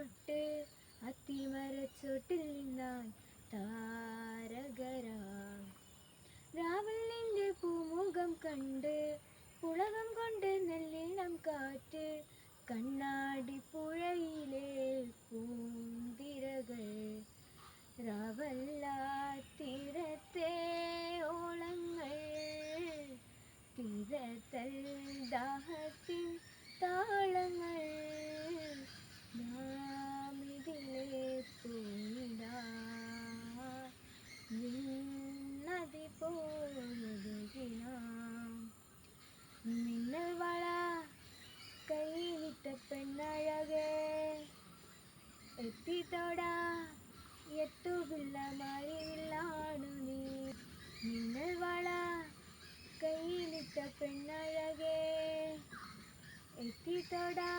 തൊട്ട് അത്തിമരച്ചോട്ടിൽ നിന്നാൻ താരകരാ. രാവലിന്റെ പൂമുഖം കണ്ട് പുളകം കൊണ്ട് നെല്ലിനം കാറ്റ് കണ്ണാടി പുഴയിലെ പൂന്തിരകൾ. രാവല്ലാത്തിരത്തെ ഓളങ്ങൾ തിരത്തൽ ദാഹത്തിൻ താളങ്ങൾ. പോലൊഴുകിനാം മിന്നൽ വള കയ്യിലിട്ട പെണ്ണഴകേ. എത്തിത്തോടാ എത്തുകില്ല മറിവില്ലാണു നീ. മിന്നൽ വള കയ്യിലിട്ട പെണ്ണഴകേ. എത്തിത്തോടാ